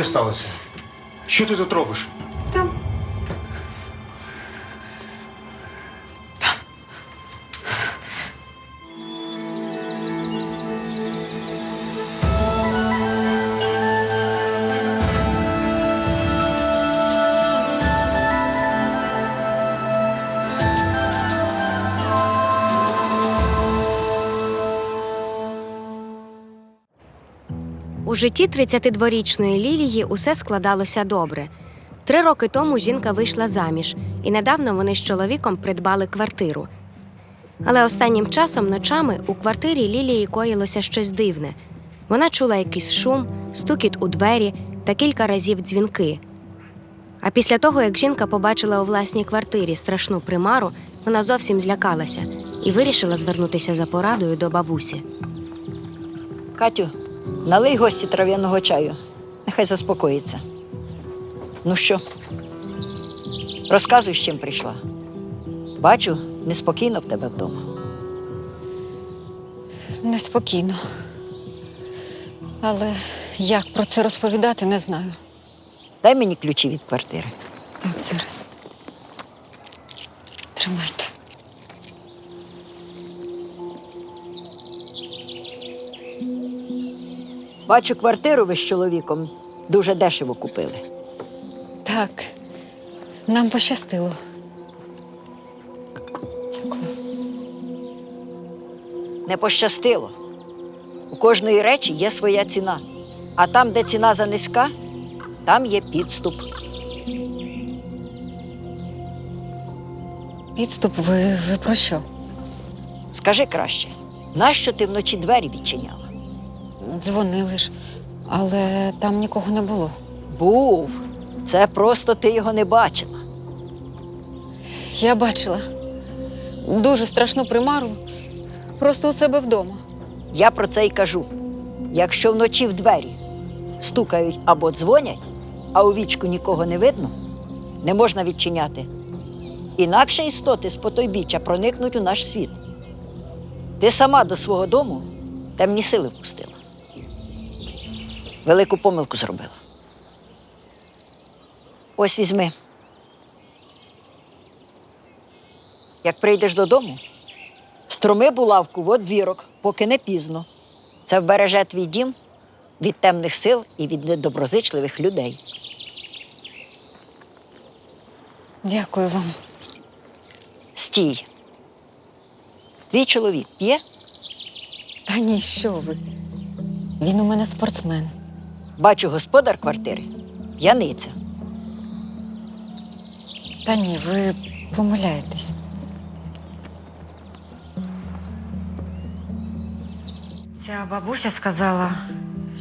що сталося? Що ти тут робиш? Житті 32-річної Лілії усе складалося добре. Три роки тому жінка вийшла заміж, і недавно вони з чоловіком придбали квартиру. Але останнім часом ночами у квартирі Лілії коїлося щось дивне. Вона чула якийсь шум, стукіт у двері та кілька разів дзвінки. А після того, як жінка побачила у власній квартирі страшну примару, вона зовсім злякалася і вирішила звернутися за порадою до бабусі. Катю, налий гості трав'яного чаю. Нехай заспокоїться. Ну що? Розказуй, з чим прийшла. Бачу, неспокійно в тебе вдома. Неспокійно. Але як про це розповідати, не знаю. Дай мені ключі від квартири. Так, зараз. Тримайте. Бачу, квартиру ви з чоловіком дуже дешево купили. Так, нам пощастило. Дякую. Не пощастило. У кожної речі є своя ціна. А там, де ціна занизька, там є підступ. Підступ, ви, ви про що? Скажи краще, нащо ти вночі двері відчиняла? Дзвонили ж, але там нікого не було. Був. Це просто ти його не бачила. Я бачила дуже страшну примару просто у себе вдома. Я про це й кажу. Якщо вночі в двері стукають або дзвонять, а у вічку нікого не видно, не можна відчиняти. Інакше істоти з потойбіччя проникнуть у наш світ. Ти сама до свого дому темні сили впустила. Велику помилку зробила. Ось візьми. Як прийдеш додому, Строми булавку в одвірок, поки не пізно. Це вбереже твій дім від темних сил і від недоброзичливих людей. Дякую вам. Стій. Твій чоловік п'є, Та ні, що ви? Він у мене спортсмен. Бачу господар квартири, п'яниця. Та ні, ви помиляєтесь. Ця бабуся сказала,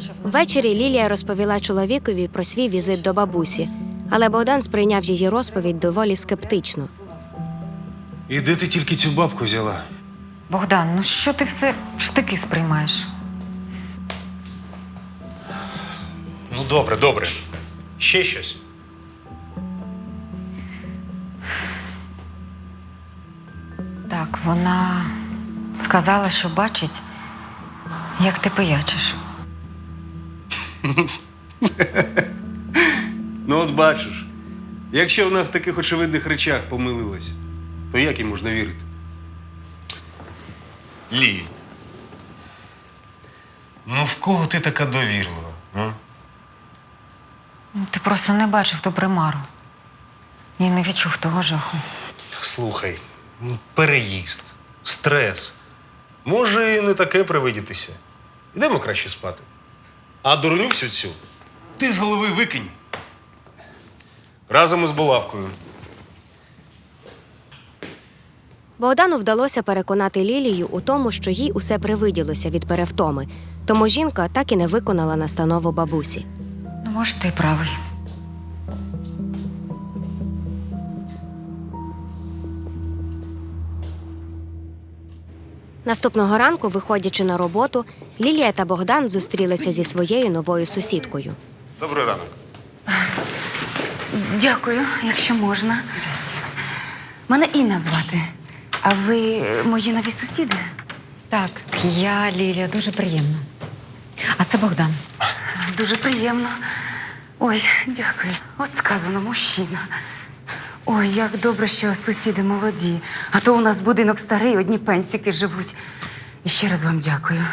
що Ввечері Лілія розповіла чоловікові про свій візит до бабусі, але Богдан сприйняв її розповідь доволі скептично. І де ти тільки цю бабку взяла? Богдан, ну що ти все штики сприймаєш? Добре, добре. Ще щось. Так, вона сказала, що бачить, як ти пиячиш. Ну, от бачиш, якщо вона в таких очевидних речах помилилась, то як їй можна вірити? Лі. Ну, в кого ти така довірлива? А? Ти просто не бачив ту примару. І не відчув того жаху. Слухай, ну, переїзд, стрес. Може, і не таке привидітися. Йдемо краще спати. А дурню всю цю ти з голови викинь. Разом із булавкою. Богдану вдалося переконати Лілію у тому, що їй усе привиділося від перевтоми, тому жінка так і не виконала настанову бабусі. Ну, може, ти правий. Наступного ранку, виходячи на роботу, Лілія та Богдан зустрілися зі своєю новою сусідкою. Добрий ранок. Дякую, якщо можна. Мене Інна звати. А ви мої нові сусіди? Так, я Лілія, дуже приємно. А це Богдан. Дуже приємно. Ой, дякую. От сказано, мужчина. Ой, як добре, що сусіди молоді. А то у нас будинок старий, одні пенсіки живуть. І ще раз вам дякую.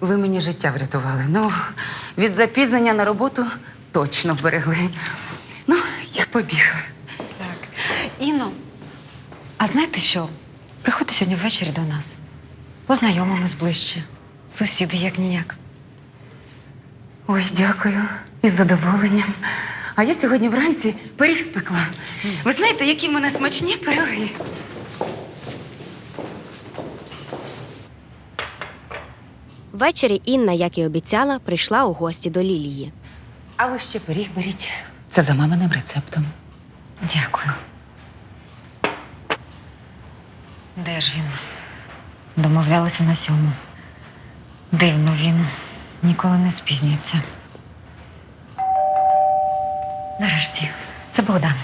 Ви мені життя врятували. Ну, від запізнення на роботу точно вберегли. Ну, я побігла. Так. Інно, а знаєте що? Приходьте сьогодні ввечері до нас. Познайомимось ближче. Сусіди як ніяк. Ой, дякую. Із задоволенням. А я сьогодні вранці пиріг спекла. Ви знаєте, які в мене смачні пироги? Ввечері Інна, як і обіцяла, прийшла у гості до Лілії. А ви ще пиріг беріть. Це за маминим рецептом. Дякую. Де ж він? Домовлялися на сьому. Дивно, він ніколи не спізнюється. Нарешті, це Богдан.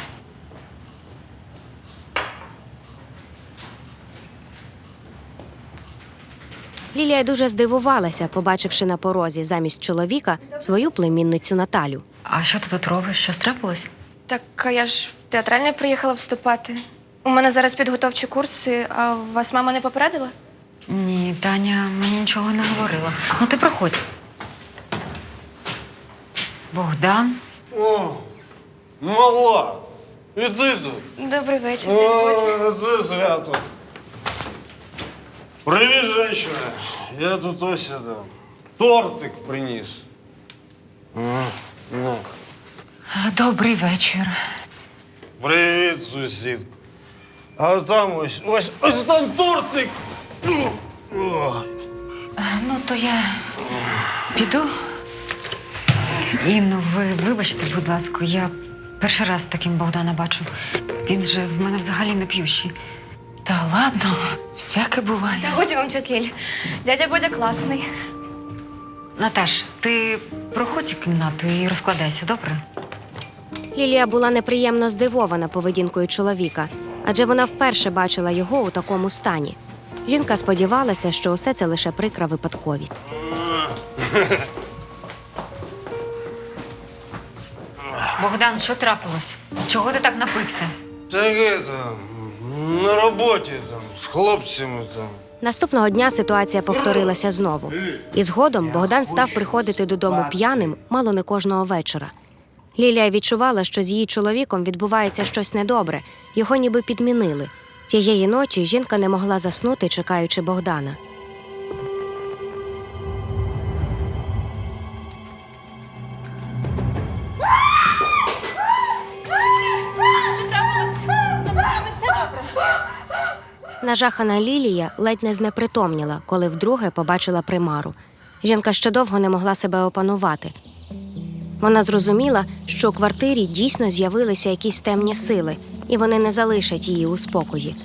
Лілія дуже здивувалася, побачивши на порозі замість чоловіка свою племінницю Наталю. А що ти тут робиш? Що трапилось? Так а я ж в театральне приїхала вступати. У мене зараз підготовчі курси, а вас мама не попередила? Ні, Таня мені нічого не говорила. Ну ти проходь. Богдан. О, мала. Іди тут. Добрий вечір. О, це свято. Привіт, женщина. Я тут ось это, тортик приніс. А. Добрий вечір. Привіт, сусідко. А там ось, ось, ось там тортик. Ну, то я піду. Інно, ви вибачте, будь ласка, я перший раз таким Богдана бачу. Він же в мене взагалі не п'ющий. Та ладно, всяке буває. Та годі вам чуть Ліль. Дядя Бодя класний. Наташ, ти проходь у кімнату і розкладайся, добре? Лілія була неприємно здивована поведінкою чоловіка, адже вона вперше бачила його у такому стані. Жінка сподівалася, що усе це лише прикра випадковість. Богдан, що трапилось? Чого ти так напився? Так это, на роботі там, з хлопцями там. Наступного дня ситуація повторилася знову. І згодом Богдан став приходити додому п'яним мало не кожного вечора. Лілія відчувала, що з її чоловіком відбувається щось недобре, його ніби підмінили. Тієї ночі жінка не могла заснути, чекаючи Богдана. Нажахана Лілія ледь не знепритомніла, коли вдруге побачила примару. Жінка ще довго не могла себе опанувати. Вона зрозуміла, що у квартирі дійсно з'явилися якісь темні сили, і вони не залишать її у спокої.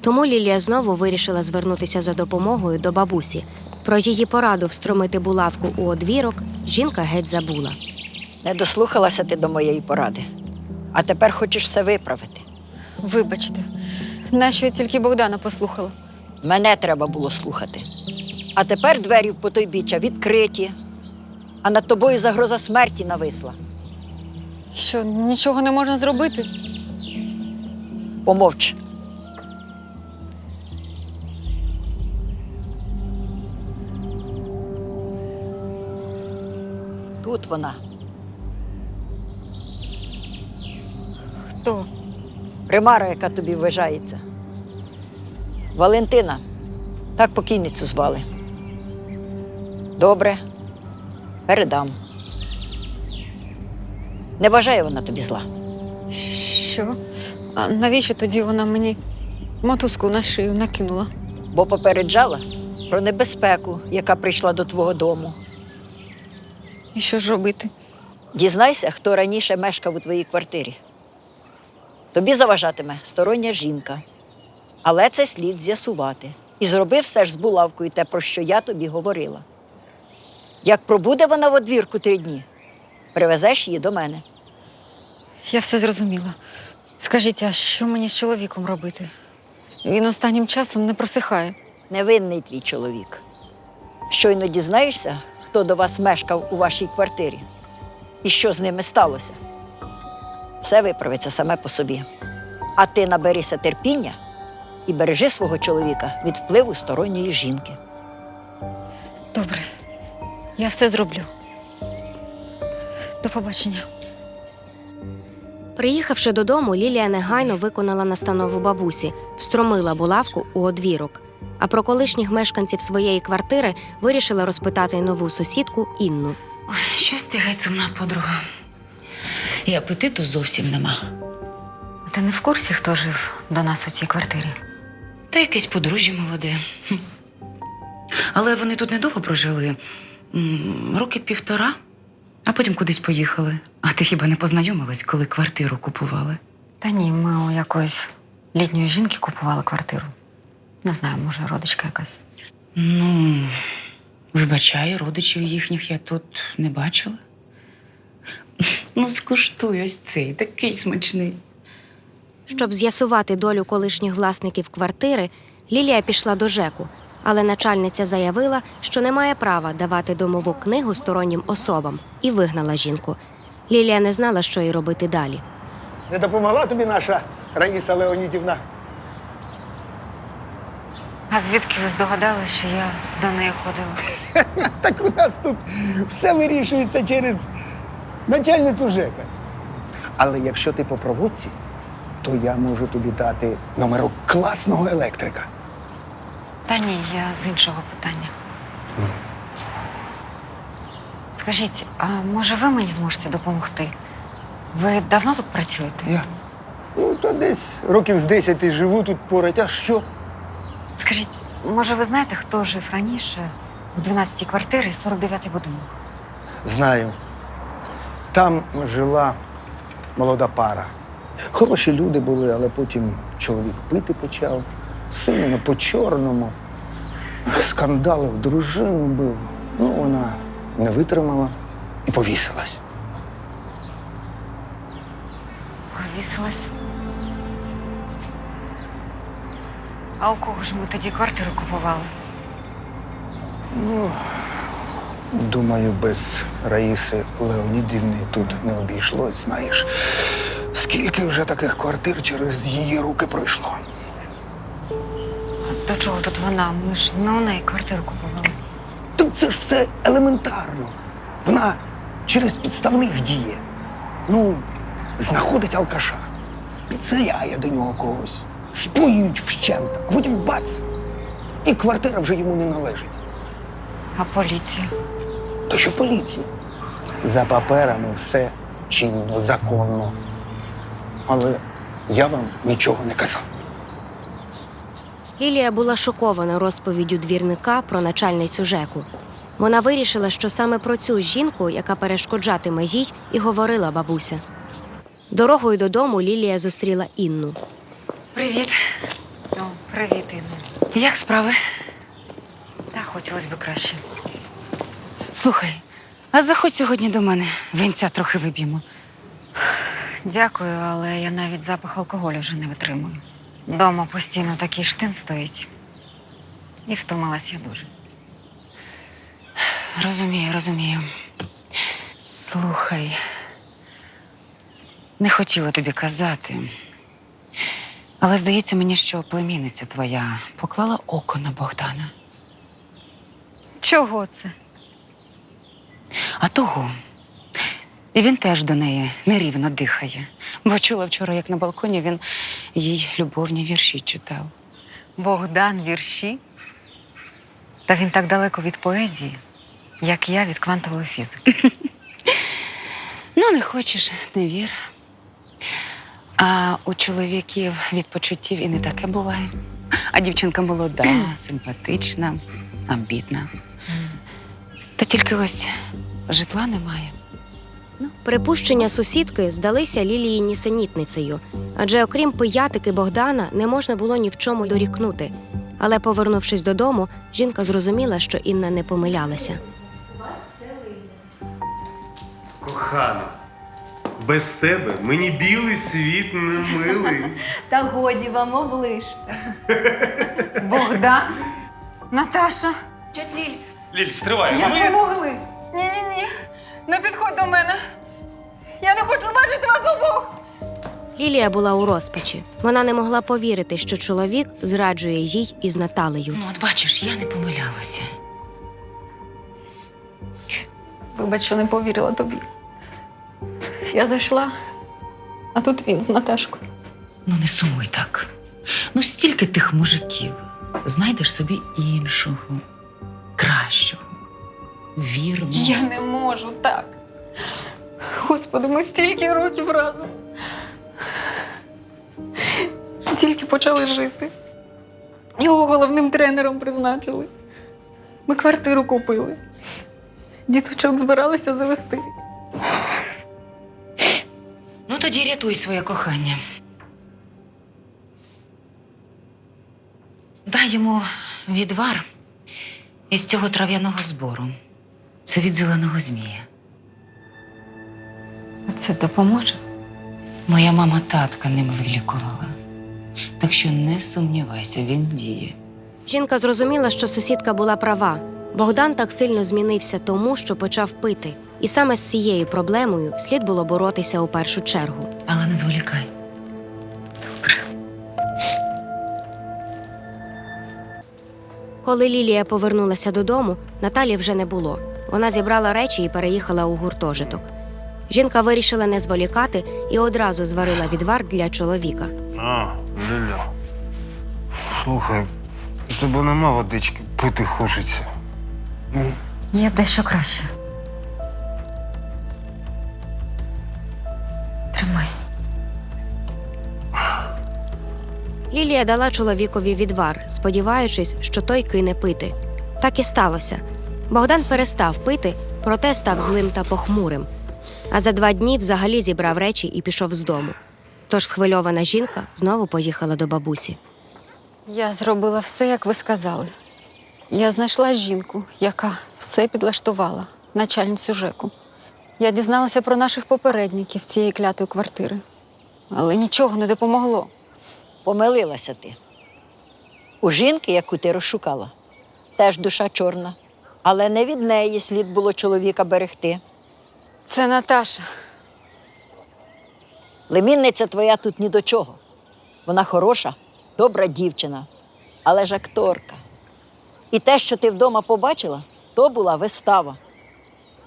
Тому Лілія знову вирішила звернутися за допомогою до бабусі. Про її пораду встромити булавку у одвірок жінка геть забула. Не дослухалася ти до моєї поради. А тепер хочеш все виправити. Вибачте, нащо я тільки Богдана послухала? Мене треба було слухати. А тепер двері в потойбіччя відкриті, а над тобою загроза смерті нависла. Що нічого не можна зробити? Помовч. Тут вона. Хто? Примара, яка тобі вважається. Валентина, так покійницю звали. Добре, передам. Не бажає вона тобі зла. Що? А навіщо тоді вона мені мотузку на шию накинула? бо попереджала про небезпеку, яка прийшла до твого дому. І що ж робити? Дізнайся, хто раніше мешкав у твоїй квартирі. Тобі заважатиме стороння жінка. Але це слід з'ясувати. І зроби все ж з булавкою те, про що я тобі говорила. Як пробуде вона в одвірку три дні, привезеш її до мене. Я все зрозуміла. Скажіть, а що мені з чоловіком робити? Він останнім часом не просихає. Невинний твій чоловік. Щойно дізнаєшся, хто до вас мешкав у вашій квартирі і що з ними сталося. Все виправиться саме по собі. А ти наберися терпіння і бережи свого чоловіка від впливу сторонньої жінки. Добре, я все зроблю. До побачення. Приїхавши додому, Лілія негайно виконала настанову бабусі, встромила булавку у одвірок. А про колишніх мешканців своєї квартири вирішила розпитати нову сусідку Інну. Ой, щось ти геть сумна подруга. І апетиту зовсім нема. Ти не в курсі, хто жив до нас у цій квартирі? Та якесь подружжя молоде. Хм. Але вони тут недовго прожили. М, Роки півтора, а потім кудись поїхали. А ти хіба не познайомилась, коли квартиру купували? Та ні, ми у якоїсь літньої жінки купували квартиру. Не знаю, може, родичка якась. Ну, вибачаю, родичів їхніх я тут не бачила. Ну, скуштуй ось цей, такий смачний. Щоб з'ясувати долю колишніх власників квартири, Лілія пішла до ЖЕКу, але начальниця заявила, що не має права давати домову книгу стороннім особам і вигнала жінку. Лілія не знала, що їй робити далі. Не допомогла тобі наша Раїса Леонідівна? А звідки ви здогадалися, що я до неї ходила? Так у нас тут все вирішується через начальницю ЖЕКа. Але якщо ти по проводці, то я можу тобі дати номерок класного електрика. Та ні, я з іншого питання. Скажіть, а може ви мені зможете допомогти? Ви давно тут працюєте? Я. Ну, то десь років з 10 живу тут поряд, а що? Скажіть, може, ви знаєте, хто жив раніше у 12-й квартирі, 49-й будинок? Знаю. Там жила молода пара. Хороші люди були, але потім чоловік пити почав. Сильно по-чорному. Скандалив, дружину бив. Ну, вона не витримала і повісилась. Повісилась. А у кого ж ми тоді квартиру купували? Думаю, без Раїси Леонідівни тут не обійшлось, знаєш. Скільки вже таких квартир через її руки пройшло? До чого тут вона? Ми ж не у неї квартиру купували. Так це ж все елементарно. Вона через підставних діє. Ну, знаходить алкаша, підселяє до нього когось, споюють вщент, а потім бац! І квартира вже йому не належить. А поліція? То що поліції? За паперами все чинно, законно. Але я вам нічого не казав. Лілія була шокована розповіддю двірника про начальницю ЖЕКу. Вона вирішила, що саме про цю жінку, яка перешкоджатиме їй, і говорила бабуся. Дорогою додому Лілія зустріла Інну. Привіт. О, привіт, Інна. Як справи? Та хотілося б краще. Слухай, а заходь сьогодні до мене. Венця трохи виб'ємо. Дякую, але я навіть запах алкоголю вже не витримую. Дома постійно такий штин стоїть. І втомилась я дуже. Розумію, розумію. Слухай, не хотіла тобі казати. Але здається мені, що племінниця твоя поклала око на Богдана. Чого це? А того. І він теж до неї нерівно дихає. Бо чула вчора, як на балконі він їй любовні вірші читав. Богдан вірші? Та він так далеко від поезії, як я від квантової фізики. Ну, не хочеш, не вір. А у чоловіків від почуттів і не таке буває. А дівчинка молода, симпатична, амбітна. Та тільки ось житла немає. Припущення сусідки здалися Лілії нісенітницею, адже окрім пиятики Богдана не можна було ні в чому дорікнути. Але, повернувшись додому, жінка зрозуміла, що Інна не помилялася. Кохана, без тебе мені білий світ не милий. Та годі вам оближте. Богдан? Наташа, Чуть Ліль, Ліль, стривай. як ми... ви могли? Ні, ні, ні. Не підходь до мене. Я не хочу бачити вас обох. Лілія була у розпачі. Вона не могла повірити, що чоловік зраджує їй із Наталею. Ну, от бачиш, я не помилялася. Вибач, що не повірила тобі. Я зайшла, а тут він з Наташкою. Ну, не сумуй так. Ну, стільки тих мужиків. Знайдеш собі іншого, кращого, вірного. Я не можу так. Господи, ми стільки років разом. Тільки почали жити. Його головним тренером призначили. Ми квартиру купили. Діточок збиралися завести. Ну, тоді рятуй своє кохання. Дай йому відвар із цього трав'яного збору. Це від зеленого змія. А це допоможе? Моя мама татка ним вилікувала. Так що не сумнівайся, він діє. Жінка зрозуміла, що сусідка була права. Богдан так сильно змінився тому, що почав пити. І саме з цією проблемою слід було боротися у першу чергу. Але не зволікай. Добре. Коли Лілія повернулася додому, Наталі вже не було. Вона зібрала речі і переїхала у гуртожиток. Жінка вирішила не зволікати і одразу зварила відвар для чоловіка. А, Ліля. Слухай, у тебе нема водички, пити хочеться. Є дещо краще. Тримай. Лілія дала чоловікові відвар, сподіваючись, що той кине пити. Так і сталося. Богдан перестав пити, проте став злим та похмурим. А за два дні взагалі зібрав речі і пішов з дому. Тож схвильована жінка знову поїхала до бабусі. Я зробила все, як ви сказали. Я знайшла жінку, яка все підлаштувала, начальницю ЖЕКу. Я дізналася про наших попередників цієї клятої квартири. Але нічого не допомогло. Помилилася ти. У жінки, яку ти розшукала, теж душа чорна, але не від неї слід було чоловіка берегти. Це Наташа. Племінниця твоя тут ні до чого. Вона хороша, добра дівчина, але ж акторка. І те, що ти вдома побачила, то була вистава.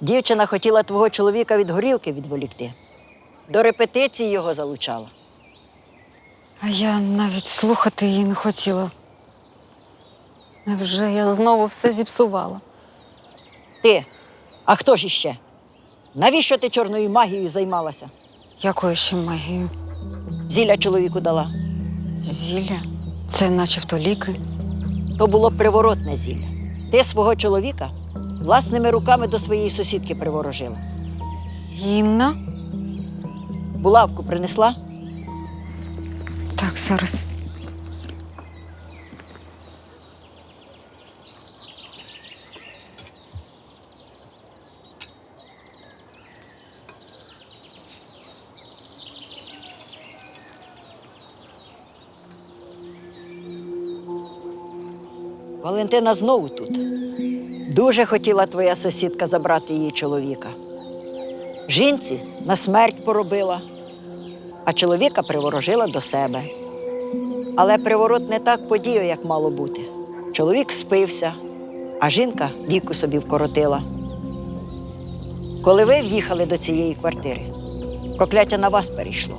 Дівчина хотіла твого чоловіка від горілки відволікти. До репетиції його залучала. А я навіть слухати її не хотіла. Невже я знову все зіпсувала? Ти, а хто ж іще? Навіщо ти чорною магією займалася? Якою ще магією? Зілля чоловіку дала. Зілля? Це начебто ліки. То було приворотне зілля. Ти свого чоловіка власними руками до своєї сусідки приворожила. Інна? Булавку принесла? Так, зараз. Валентина знову тут. Дуже хотіла твоя сусідка забрати її чоловіка. Жінці на смерть поробила, а чоловіка приворожила до себе. Але приворот не так подіяв, як мало бути. Чоловік спився, а жінка віку собі вкоротила. Коли ви в'їхали до цієї квартири, прокляття на вас перейшло,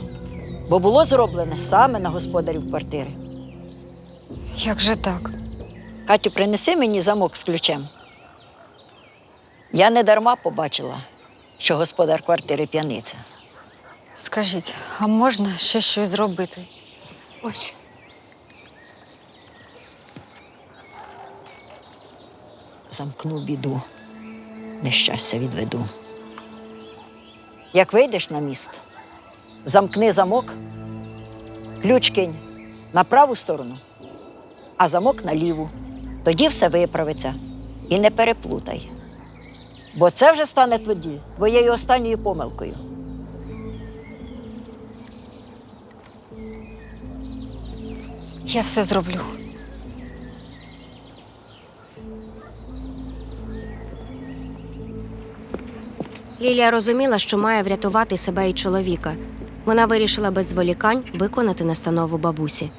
бо було зроблене саме на господарів квартири. Як же так? Катю, принеси мені замок з ключем. Я не дарма побачила, що господар квартири п'яниця. Скажіть, а можна ще щось зробити? Ось. Замкну біду, нещастя відведу. Як вийдеш на міст, замкни замок, ключ кинь на праву сторону, а замок на ліву. Тоді все виправиться. І не переплутай. Бо це вже стане тоді твоєю останньою помилкою. Я все зроблю. Лілія розуміла, що має врятувати себе і чоловіка. Вона вирішила без зволікань виконати настанову бабусі.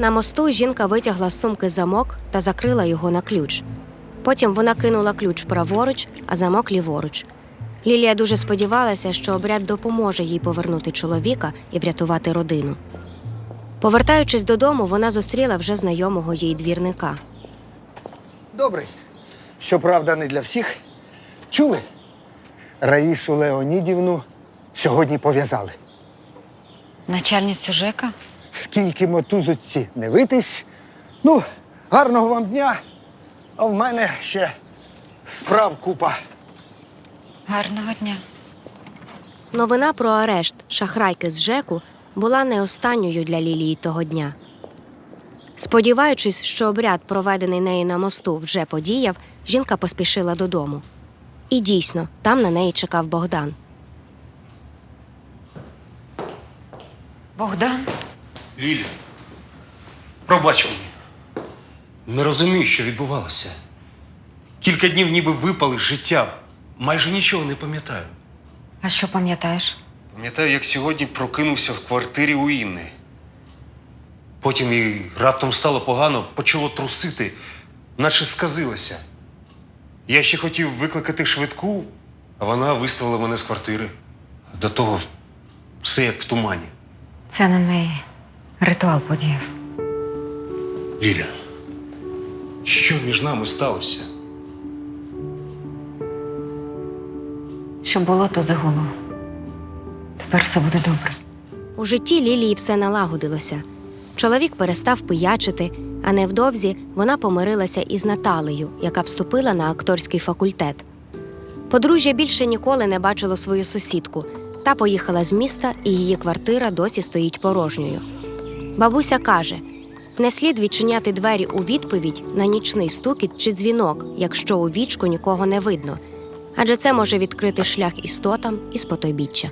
На мосту жінка витягла з сумки замок та закрила його на ключ. Потім вона кинула ключ праворуч, а замок ліворуч. Лілія дуже сподівалася, що обряд допоможе їй повернути чоловіка і врятувати родину. Повертаючись додому, вона зустріла вже знайомого їй двірника. Добрий. Щоправда, не для всіх. Чули? Раїсу Леонідівну сьогодні пов'язали. Начальницю ЖЕКа? Скільки мотузочці не витись. Ну, гарного вам дня. А в мене ще справ купа. Гарного дня. Новина про арешт шахрайки з ЖЕКу була не останньою для Лілії того дня. Сподіваючись, що обряд, проведений нею на мосту, вже подіяв, жінка поспішила додому. І дійсно, там на неї чекав Богдан. Богдан? Лілі, пробач мені. Не розумію, що відбувалося. Кілька днів ніби випали з життя. Майже нічого не пам'ятаю. А що пам'ятаєш? Пам'ятаю, як сьогодні прокинувся в квартирі у Інни. Потім їй раптом стало погано, почало трусити, наче сказилося. Я ще хотів викликати швидку, а вона виставила мене з квартири. До того все як в тумані. Це на неї ритуал подіяв. Ліля, що між нами сталося? Що було, то загуло. Тепер все буде добре. У житті Лілії все налагодилося. Чоловік перестав пиячити, а невдовзі вона помирилася із Наталею, яка вступила на акторський факультет. Подружжя більше ніколи не бачило свою сусідку та поїхала з міста, і її квартира досі стоїть порожньою. Бабуся каже: не слід відчиняти двері у відповідь на нічний стукіт чи дзвінок, якщо у вічку нікого не видно, адже це може відкрити шлях істотам із потойбіччя.